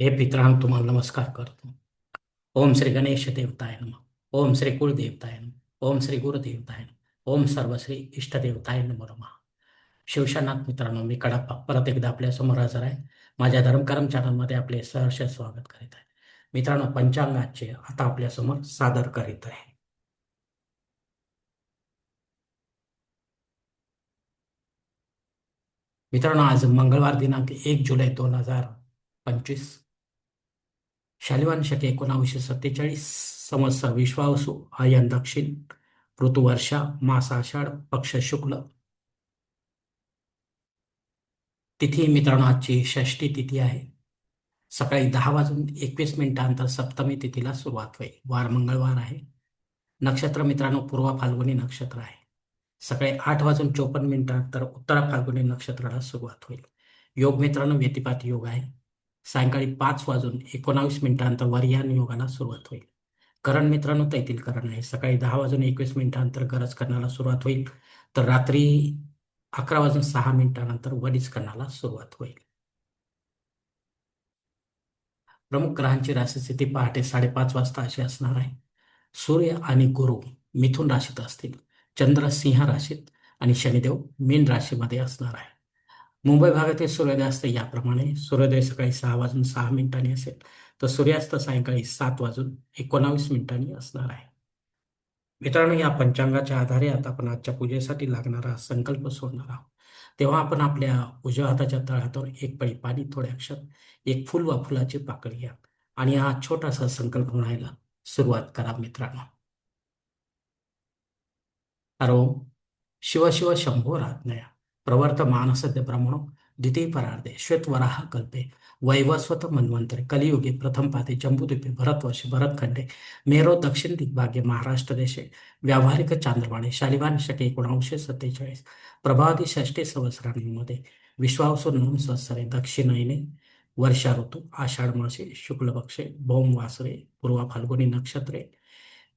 हे पित्रां तुम्हाला नमस्कार करतो. ओम श्री गणेश देवताय नम. ओम श्री कुलदेवताय नम. ओम श्री गुरुदेवताय नम. ओम सर्वश्री इष्टदेवताय नम रमा शिवशानाथ मित्रांनो मी कडाप्पा. परत एकदा आपल्यासमोर हजर आहे. माझ्या धर्मकर्म चॅनलमध्ये आपले सहर्ष स्वागत करीत आहे. मित्रांनो पंचांगाचे आता आपल्यासमोर सादर करीत आहे. मित्रांनो आज मंगळवार दिनांक एक जुलै दोन हजार पंचवीस. शालिवान शके एकोणावीसशे सत्तेचाळीस समस्या विश्वावसु आयन दक्षिण ऋतू वर्षा मास आषाढ पक्ष शुक्ल. तिथी मित्रांनो आजची षष्टी तिथी आहे. सकाळी दहा वाजून एकवीस मिनिटांतर सप्तमी तिथीला सुरुवात होईल. वार मंगळवार आहे. नक्षत्र मित्रांनो पूर्व फाल्गुनी नक्षत्र आहे. सकाळी आठ वाजून चोपन्न मिनिटांतर उत्तरा फाल्गुनी नक्षत्राला सुरुवात होईल. योग मित्रांनो व्यतिपात योग आहे. सायंकाळी पाच वाजून एकोणावीस मिनिटांतर वरियान योगाला सुरुवात होईल. करण मित्रांनो तैतील करण आहे. सकाळी दहा वाजून एकवीस मिनिटांतर गरज करण्याला सुरुवात होईल. तर रात्री अकरा वाजून सहा मिनिटानंतर वडीज करण्याला सुरुवात होईल. प्रमुख ग्रहांची राशीस्थिती पहाटे साडेपाच वाजता अशी असणार आहे. सूर्य आणि गुरु मिथुन राशीत असतील. चंद्र सिंह राशीत आणि शनिदेव मीन राशीमध्ये असणार आहे. मुंबई भागातील सूर्योदयास्त याप्रमाणे सूर्योदय सकाळी सहा वाजून सहा मिनिटांनी असेल तर सूर्यास्त सायंकाळी सात वाजून एकोणावीस मिनिटांनी असणार आहे. मित्रांनो या पंचांगाच्या आधारे आता आपण आजच्या पूजेसाठी लागणारा संकल्प सोडणार आहोत. तेव्हा आपण आपल्या उजव्या हाताच्या तळहातावर एक पळी पाणी थोडे अक्षर एक फुल वा फुलाची पाकळी घ्या आणि हा छोटासा संकल्प म्हणायला सुरुवात करा मित्रांनो. हरो शिव शिव शंभो राज्ञया प्रवर्त मानसद्य ब्रह्मणो द्वितीय परार्धे श्वेतवराह कल्पे वैवस्वत मन्वंतरे कलियुगे प्रथम पाते जम्बुद्वीपे भरतवर्षे भरतखंडे मेरो दक्षिण दिग्भागे महाराष्ट्र देशे व्यावहारिक चांद्रवाणी शालिवान शके एकोणावशे सत्तेचाळीस प्रभावती षष्टी संवत्सरांमध्ये विश्वावसु नवम संवत्सरे दक्षिणायने वर्षा ऋतू आषाढ मासे शुक्लपक्षे भौम वासरे पूर्वा फाल्गुनी नक्षत्रे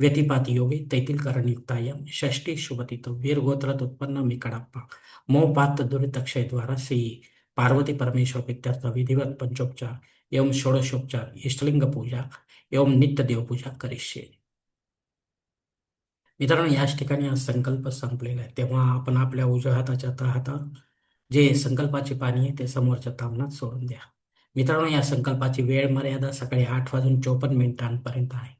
व्यतिपाती योगे तैतिलकरणयुक्तायम षष्टी शुभतित वीरगोत्रात उत्पन्न मी कडाप्पा मोपात दुरितक्षयद्वारा श्री पार्वती परमेश्वर प्रित्यर्थ विधिवत पंचोपचार एवं षोडशोपचार इष्टलिंग पूजा एवं नित्य देवपूजा करिष्ये। मित्रांनो याच ठिकाणी हा संकल्प संपलेला आहे। तेव्हा आपण आपल्या उजव्या हाताच्या तळहातावर जे संकल्पाची पाणी आहे ते समोरच्या तामनात सोडून द्या। मित्रांनो या संकल्पाची वेळ मर्यादा सकाळी आठ वाजून चोपन्न मिनिटांपर्यंत आहे।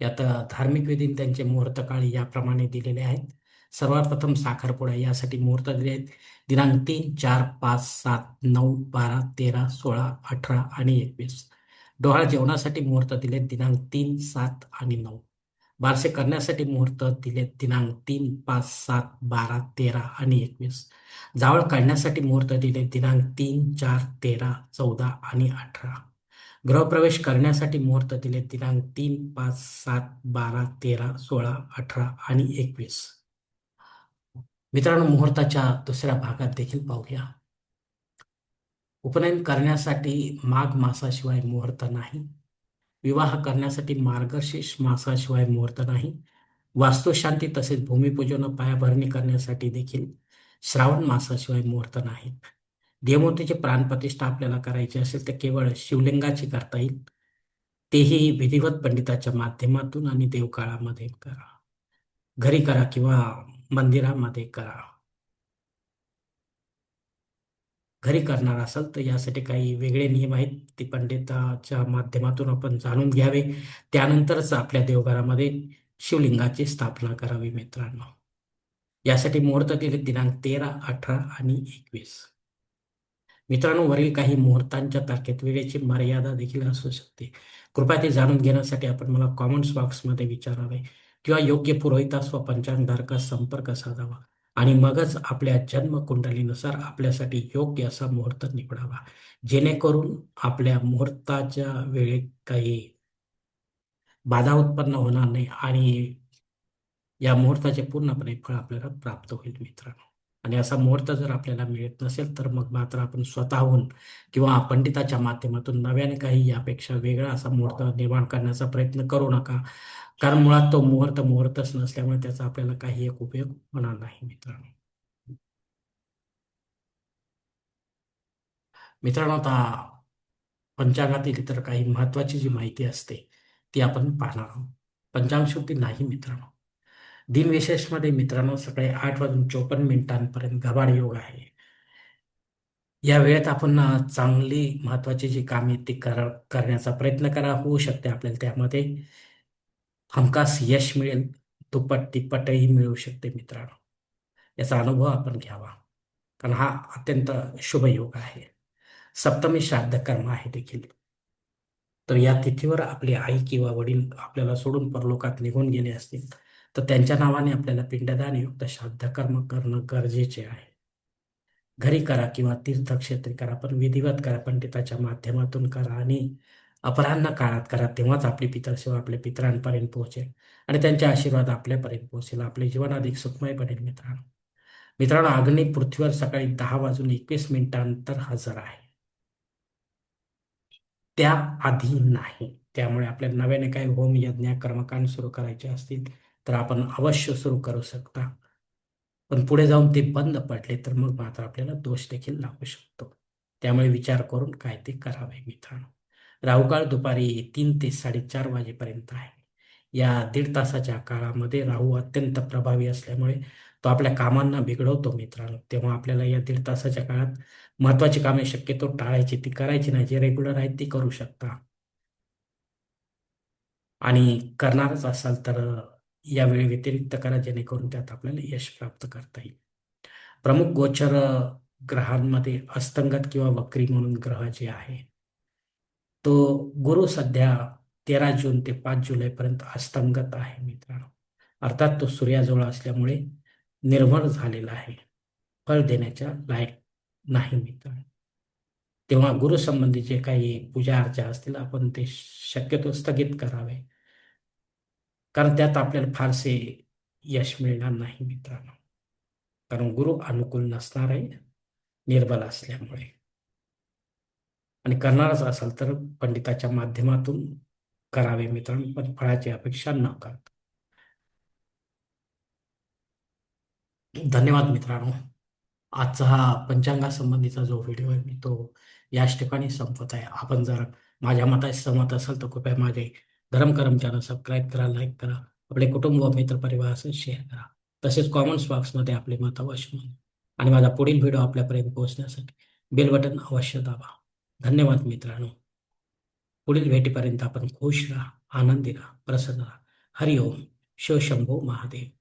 यात धार्मिक विधी त्यांचे मुहूर्त काळ याप्रमाणे दिलेले आहेत. सर्वात प्रथम साखरपुडा यासाठी मुहूर्त दिले आहेत. दिनांक तीन चार पाच सात नऊ बारा तेरा सोळा अठरा आणि एकवीस. डोहाळ जेवणासाठी मुहूर्त दिले दिनांक तीन सात आणि नऊ. बारसे करण्यासाठी मुहूर्त दिले दिनांक तीन पाच सात बारा तेरा आणि एकवीस. जावळ काढण्यासाठी मुहूर्त दिले दिनांक तीन चार तेरा चौदा आणि अठरा. गृहप्रवेश करण्यासाठी मुहूर्त दिले दिनांक तीन पाच सात बारा तेरा सोळा अठरा आणि एकवीस. मित्रांनो मुहूर्ताच्या दुसऱ्या भागात देखील पाहूया. उपनयन करण्यासाठी माघ मासाशिवाय मुहूर्त नाही. विवाह करण्यासाठी मार्गशीर्ष मासाशिवाय मुहूर्त नाही. वास्तुशांती तसेच भूमिपूजन पायाभरणी करण्यासाठी देखील श्रावण मासाशिवाय मुहूर्त नाही. देवमूर्तीची प्राणप्रतिष्ठा आपल्याला करायची असेल तर केवळ शिवलिंगाची करता येईल. तेही विधिवत पंडिताच्या माध्यमातून आणि देवकाळामध्ये करा. घरी करा किंवा मंदिरामध्ये करा. घरी करणार असाल तर यासाठी काही वेगळे नियम आहेत ते पंडिताच्या माध्यमातून आपण जाणून घ्यावे. त्यानंतरच आपल्या देवघरामध्ये शिवलिंगाची स्थापना करावी मित्रांनो. यासाठी मुहूर्त दिले दिनांक तेरा अठरा आणि एकवीस. मित्रांनो वरील काही मुहूर्तांच्या तारखेत वेळेची मर्यादा देखील असू शकते. कृपया ते जाणून घेण्यासाठी आपण मला कॉमेंट्स बॉक्समध्ये विचारावे किंवा योग्य पुरोहितास व पंचांगधारकास संपर्क साधावा आणि मगच आपल्या जन्मकुंडलीनुसार आपल्यासाठी योग्य असा मुहूर्त निवडावा. जेणेकरून आपल्या मुहूर्ताच्या वेळेत काही बाधा उत्पन्न होणार नाही आणि या मुहूर्ताचे पूर्णपणे फळ आपल्याला प्राप्त होईल मित्रांनो. आणि असा मुहूर्त जर आपल्याला मिळत नसेल तर मग मात्र आपण स्वतःहून किंवा पंडिताच्या माध्यमातून नव्याने काही यापेक्षा वेगळा असा मुहूर्त निर्माण करण्याचा प्रयत्न करू नका. कारण मुळात तो मुहूर्त मुहूर्तच नसल्यामुळे त्याचा आपल्याला काही एक उपयोग होणार नाही मित्रांनो. मित्रांनो आता पंचांगातील इतर काही महत्वाची जी माहिती असते ती आपण पाहणार आहोत. पंचांग शेवटी नाही मित्रांनो. दिनविशेषमध्ये मित्रांनो सकाळी आठ वाजून चोपन्न मिनिटांपर्यंत गबाड योग आहे. या वेळेत आपण चांगली महत्वाची जी कामे ती कर करण्याचा प्रयत्न करा. होऊ शकते आपल्याला त्यामध्ये हमखास यश मिळेल. दुप्पट तिप्पटही मिळू शकते मित्रांनो. याचा अनुभव आपण घ्यावा. कारण हा अत्यंत शुभ योग आहे. सप्तमी श्राद्ध कर्म आहे देखील. तर या तिथीवर आपली आई किंवा वडील आपल्याला सोडून परलोकात निघून गेले असतील तर त्यांच्या नावाने आपल्याला पिंडदानयुक्त श्राद्ध कर्म करणं गरजेचे आहे. घरी करा किंवा तीर्थक्षेत्री करा पण विधिवत करा पंडिताच्या माध्यमातून करा आणि अपराह्न काळात करा तेव्हाच आपली पितरसेवा आपल्या पितरांपर्यंत पोहोचेल आणि त्यांचे आशीर्वाद आपल्यापर्यंत पोहोचेल. आपले जीवन अधिक सुखमय बनेल मित्रांनो. मित्रांनो अग्नी पृथ्वीवर सकाळी दहा वाजून एकवीस मिनिटांनंतर हजर आहे. त्या आधी नाही. त्यामुळे आपल्या नव्याने काही होम यज्ञ कर्मकांड सुरू करायचे असतील तर आपण अवश्य सुरू करू शकता. पण पुढे जाऊन ते बंद पडले तर मग मात्र आपल्याला दोष देखील लागू शकतो. त्यामुळे विचार करून काय ते करावे मित्रांनो. राहुकाळ दुपारी तीन ते साडेचार वाजेपर्यंत आहे. या दीड तासाच्या काळामध्ये राहू अत्यंत प्रभावी असल्यामुळे तो आपल्या कामांना बिघडवतो मित्रांनो. तेव्हा आपल्याला या दीड तासाच्या काळात महत्वाची कामे शक्यतो टाळायची ती करायची नाही. जे रेग्युलर आहेत ती करू शकता. आणि करणारच असाल तर यावेळी व्यतिरिक्त करा जेणेकरून त्यात आपल्याला यश प्राप्त करता येईल. प्रमुख गोचर ग्रहांमध्ये अस्तंगत किंवा वक्री म्हणून ग्रह जे आहे तो गुरु सध्या तेरा जून ते पाच जुलैपर्यंत अस्तंगत आहे मित्रांनो. अर्थात तो सूर्याजवळ असल्यामुळे निर्भर झालेला आहे. फळ देण्याच्या लायक नाही मित्रांनो. तेव्हा गुरुसंबंधी जे काही पूजा अर्चा असतील आपण ते शक्यतो स्थगित करावे. कारण त्यात आपल्याला फारसे यश मिळणार नाही मित्रांनो. कारण गुरु अनुकूल नसणार आहे निर्बल असल्यामुळे. आणि करणारच असाल तर पंडिताच्या माध्यमातून करावे मित्रांनो पण फळाची अपेक्षा न करता. धन्यवाद मित्रांनो. आजचा हा पंचांगासंबंधीचा जो व्हिडिओ आहे मी तो याच ठिकाणी संपत आहे. आपण जर माझ्या मताशी सहमत असाल तर कृपया माझे धरम करम चॅनल सबस्क्राईब करा लाईक करा आपले कुटुंब व मित्र असं शेअर करा. तसेच कॉमेंट्स बॉक्समध्ये आपले मत अवश्य नोंदवा आणि माझा पुढील व्हिडिओ आपल्यापर्यंत पोहोचण्यासाठी बेल बटन अवश्य दाबा. धन्यवाद मित्रांनो. पुढील भेटीपर्यंत आपण खुश राहा आनंदी राहा प्रसन्न राहा. हरिओम. शिवशंभो महादेव.